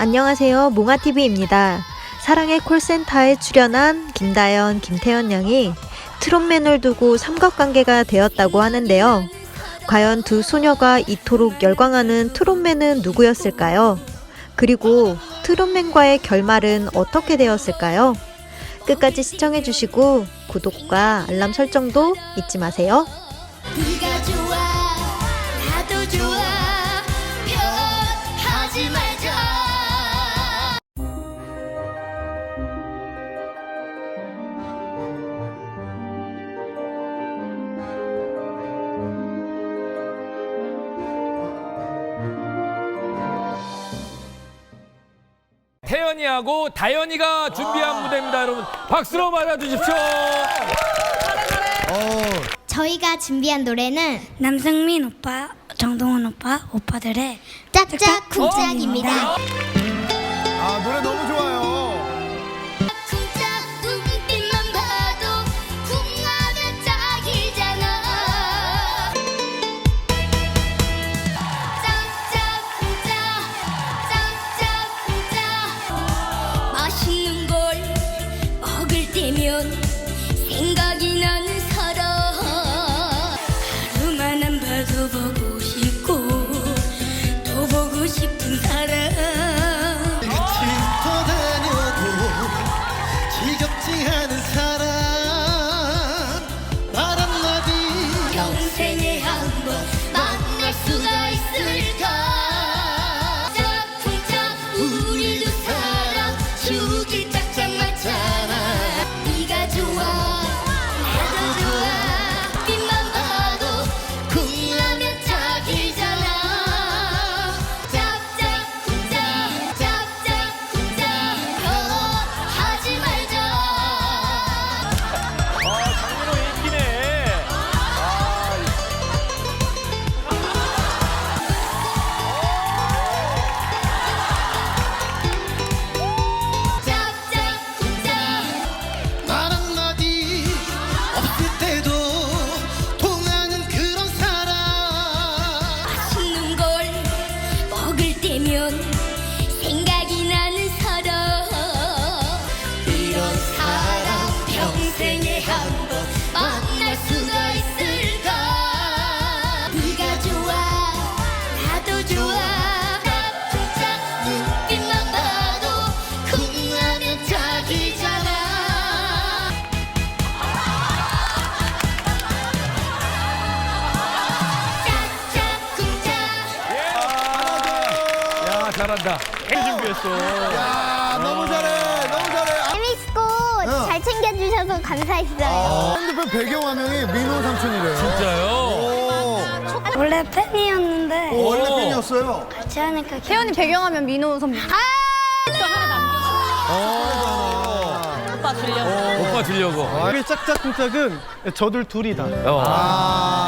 안녕하세요. 몽아TV입니다. 사랑의 콜센터에 출연한 김다연, 김태연 양이 트롯맨을 두고 삼각관계가 되었다고 하는데요. 과연 두 소녀가 이토록 열광하는 트롯맨은 누구였을까요? 그리고 트롯맨과의 결말은 어떻게 되었을까요? 끝까지 시청해주시고 구독과 알람 설정도 잊지 마세요. 태연이하고 다연이가 준비한 무대입니다, 여러분. 박수로 맞아주십시오. 저희가 준비한 노래는 남승민 오빠, 정동원 오빠, 오빠들의 짝짝 쿵짝입니다 아 노래 너무 좋아요. 평생 생에 한 번 만날 수가 있을까 네가 좋아 나도 좋아 짝짝짝 눈빛만 봐도 쿵하면 짝이잖아 짝짝쿵짝 야, 잘한다. 준비했어. 야 너무 잘해 아, 챙겨주셔서 감사했어요. 핸드폰 배경화면이 민호 삼촌이래요 진짜요? 오, 원래 팬이었는데 원래 팬이었어요 같이 하니까 기분 태연이 배경하면 민호 선배. 오빠 주려고. 이게 짝짝꿍짝은 저들 둘이 다. 어. 아